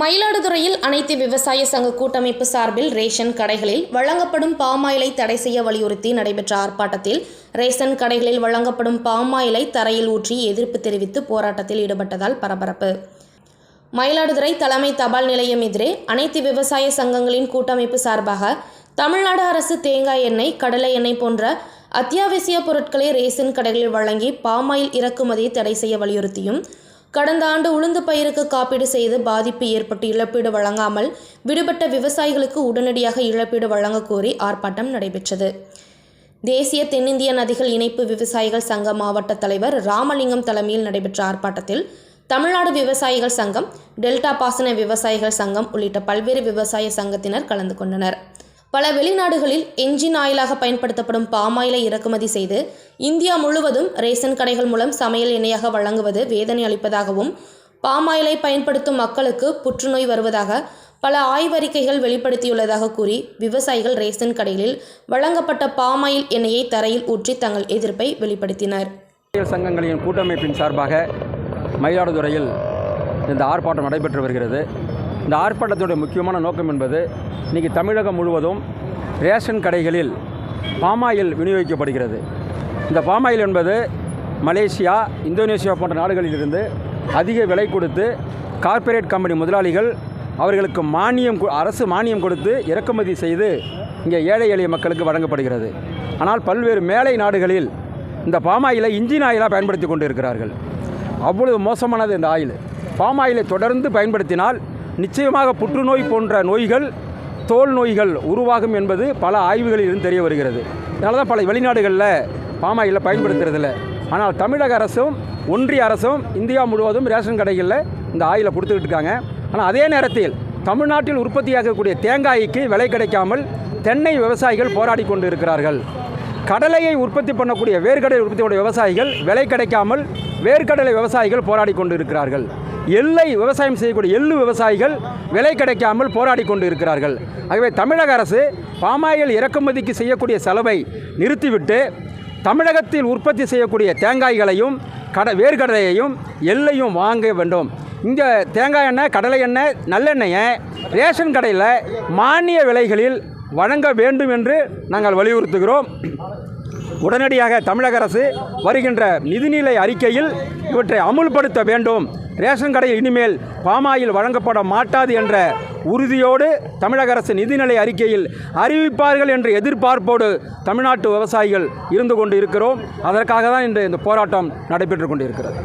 மயிலாடுதுறையில் அனைத்து விவசாய சங்க கூட்டமைப்பு சார்பில் ரேஷன் கடைகளில் வழங்கப்படும் பாமாயிலை தடை செய்ய வலியுறுத்தி நடைபெற்ற ஆர்ப்பாட்டத்தில் ரேஷன் கடைகளில் வழங்கப்படும் பாமாயிலை தரையில் ஊற்றி எதிர்ப்பு தெரிவித்து போராட்டத்தில் ஈடுபட்டதால் பரபரப்பு. மயிலாடுதுறை தலைமை தபால் நிலையம் எதிரே அனைத்து விவசாய சங்கங்களின் கூட்டமைப்பு சார்பாக தமிழ்நாடு அரசு தேங்காய் எண்ணெய் கடலை எண்ணெய் போன்ற அத்தியாவசிய பொருட்களை ரேஷன் கடைகளில் வழங்கி பாமாயில் இறக்குமதியை தடை செய்ய வலியுறுத்தியும் கடந்த ஆண்டு உளுந்து பயிருக்கு காப்பீடு செய்து பாதிப்பு ஏற்பட்டு இழப்பீடு வழங்காமல் விடுபட்ட விவசாயிகளுக்கு உடனடியாக இழப்பீடு வழங்கக் கோரி ஆர்ப்பாட்டம் நடைபெற்றது. தேசிய தென்னிந்திய நதிகள் இணைப்பு விவசாயிகள் சங்க மாவட்ட தலைவர் ராமலிங்கம் தலைமையில் நடைபெற்ற ஆர்ப்பாட்டத்தில் தமிழ்நாடு விவசாயிகள் சங்கம் டெல்டா பாசன விவசாயிகள் சங்கம் உள்ளிட்ட பல்வேறு விவசாய சங்கத்தினர் கலந்து கொண்டனர். பல வெளிநாடுகளில் என்ஜின் ஆயிலாக பயன்படுத்தப்படும் பாமாயிலை இறக்குமதி செய்து இந்தியா முழுவதும் ரேஷன் கடைகள் மூலம் சமையல் எண்ணெயாக வழங்குவது வேதனை அளிப்பதாகவும் பாமாயிலை பயன்படுத்தும் மக்களுக்கு புற்றுநோய் வருவதாக பல ஆய்வறிக்கைகள் வெளிப்படுத்தியுள்ளதாக கூறி விவசாயிகள் ரேஷன் கடைகளில் வழங்கப்பட்ட பாமாயில் எண்ணெயை தரையில் ஊற்றி தங்கள் எதிர்ப்பை வெளிப்படுத்தினர். சங்கங்களின் கூட்டமைப்பின் சார்பாக மயிலாடுதுறையில் இந்த ஆர்ப்பாட்டம் நடைபெற்று வருகிறது. இந்த ஆர்ப்பாட்டத்தினுடைய முக்கியமான நோக்கம் என்பது இன்றைக்கி தமிழகம் முழுவதும் ரேஷன் கடைகளில் பாமாயில் விநியோகிக்கப்படுகிறது. இந்த பாமாயில் என்பது மலேசியா இந்தோனேசியா போன்ற நாடுகளிலிருந்து அதிக விலை கொடுத்து கார்ப்பரேட் கம்பெனி முதலாளிகள் அவர்களுக்கு மானியம் அரசு மானியம் கொடுத்து இறக்குமதி செய்து இங்கே ஏழை எளிய மக்களுக்கு வழங்கப்படுகிறது. ஆனால் பல்வேறு மேலை நாடுகளில் இந்த பாமாயிலை இன்ஜின் ஆயிலாக பயன்படுத்தி கொண்டு இருக்கிறார்கள் அவ்வளவு மோசமானது இந்த ஆயில். பாமாயிலை தொடர்ந்து பயன்படுத்தினால் நிச்சயமாக புற்றுநோய் போன்ற நோய்கள் தோல் நோய்கள் உருவாகும் என்பது பல ஆய்வுகளில் இருந்து தெரிய வருகிறது. அதனால தான் பல வெளிநாடுகளில் பாமாயில் பயன்படுத்துறதில்ல. ஆனால் தமிழக அரசும் ஒன்றிய அரசும் இந்தியா முழுவதும் ரேஷன் கடைகளில் இந்த ஆயிலை கொடுத்துக்கிட்டு இருக்காங்க. ஆனால் அதே நேரத்தில் தமிழ்நாட்டில் உற்பத்தியாகக்கூடிய தேங்காய்க்கு விலை கிடைக்காமல் தென்னை விவசாயிகள் போராடி கொண்டு இருக்கிறார்கள் கடலையை உற்பத்தி பண்ணக்கூடிய வேர்க்கடலை உற்பத்தியுடைய விவசாயிகள் விலை கிடைக்காமல் வேர்க்கடலை விவசாயிகள் போராடி கொண்டு இருக்கிறார்கள் எல்லை விவசாயம் செய்யக்கூடிய எள்ளு விவசாயிகள் விலை கிடைக்காமல் போராடி கொண்டு இருக்கிறார்கள் ஆகவே தமிழக அரசு பாமாயில் இறக்குமதிக்கு செய்யக்கூடிய செலவை நிறுத்திவிட்டு தமிழகத்தில் உற்பத்தி செய்யக்கூடிய தேங்காய்களையும் கட வேர்க்கடலையையும் எல்லையும் வாங்க வேண்டும். இந்த தேங்காய் எண்ணெய் கடலை எண்ணெய் நல்லெண்ணெயை ரேஷன் கடையில் மானிய விலைகளில் வழங்க வேண்டும் என்று நாங்கள் வலியுறுத்துகிறோம். உடனடியாக தமிழக அரசு வருகின்ற நிதிநிலை அறிக்கையில் இவற்றை அமுல்படுத்த வேண்டும். ரேஷன் கடை இனிமேல் பாமாயில் வழங்கப்பட மாட்டாது என்ற உறுதியோடு தமிழக அரசு நிதிநிலை அறிக்கையில் அறிவிப்பார்கள் என்ற எதிர்பார்ப்போடு தமிழ்நாட்டு விவசாயிகள் இருந்து கொண்டு இருக்கிறோம் அதற்காக தான் இன்று இந்த போராட்டம் நடைபெற்று கொண்டிருக்கிறது.